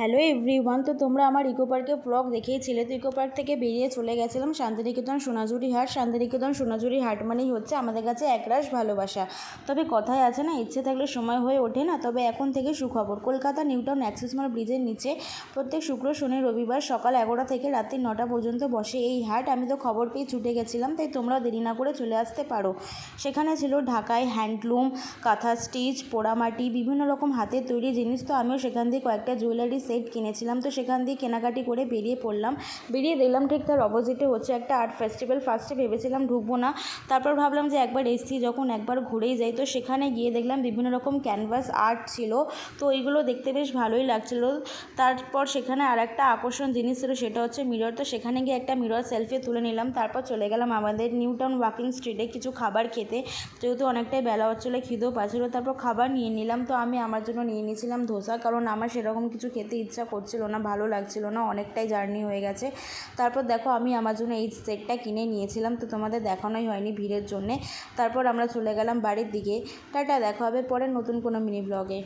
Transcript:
Hello everyone তো তোমরা আমার ইকো পার্কের ব্লগ দেখেইছিলে তো ইকো পার্ক থেকে বেরিয়ে চলে গেছিলাম শান্তিনিকেতন সোনাঝুরি হাট। শান্তিনিকেতন সোনাঝুরি হাট মানেই হচ্ছে আমাদের কাছে একরাশ ভালোবাসা। তবে কথায় আছে না, ইচ্ছে থাকলে সময় হয়ে ওঠে না, তবে এখন থেকে সুখবর। কলকাতা, নিউটাউন, অ্যাক্সিস মল ব্রিজের নিচে প্রত্যেক শুক্র, শনি, রবিবার সকাল এগারোটা থেকে রাত্রি নটা পর্যন্ত বসে এই হাট। আমি তো খবর পেয়ে ছুটে গেছিলাম, তাই তোমরা দেরি না করে চলে আসতে পারো। সেখানে ছিল ঢাকায় হ্যান্ডলুম, কাঁথা স্টিচ, পোড়ামাটি, বিভিন্ন রকম হাতের তৈরি জিনিস, তো আমিও সেখান থেকে কয়েকটা জুয়েলারি সেট কিনেছিলাম। তো সেখান দিয়ে কেনাকাটি করে বেরিয়ে পড়লাম। বেরিয়ে দেখলাম ঠিক তার অপোজিটে হচ্ছে একটা আর্ট ফেস্টিভ্যাল ফার্স্টে ভেবেছিলাম ঢুকবো না। তারপর ভাবলাম যে একবার এসছি, যখন একবার ঘুরেই যাই। তো সেখানে গিয়ে দেখলাম বিভিন্ন রকম ক্যানভাস আর্ট ছিল। তো ওইগুলো দেখতে বেশ ভালোই লাগছিল। তারপর সেখানে আর একটা আকর্ষণ জিনিস ছিল, সেটা হচ্ছে মিরর তো সেখানে গিয়ে একটা মিরর সেলফি তুলে নিলাম। তারপর চলে গেলাম আমাদের নিউ টাউন ওয়াকিং স্ট্রিটে কিছু খাবার খেতে। যেহেতু অনেকটাই বেলা হচ্ছিল, খিদেও পাচ্ছিলো। তারপর খাবার নিয়ে নিলাম। তো আমি আমার জন্য নিয়ে নিয়েছিলাম ধোসা। কারণ আমার সেরকম কিছু খেতে ইচ্ছা করছিল না, ভালো লাগছিল না, অনেকটাই জার্নি হয়ে গেছে। তারপর দেখো আমি আমার জন্য এই সেটটা কিনে নিয়েছিলাম, তো তোমাদের দেখানোই হয়নি ভিড়ের জন্যে। তারপর আমরা চলে গেলাম বাড়ির দিকে। টাটা, দেখা হবে পরে নতুন কোনো মিনি ব্লগে।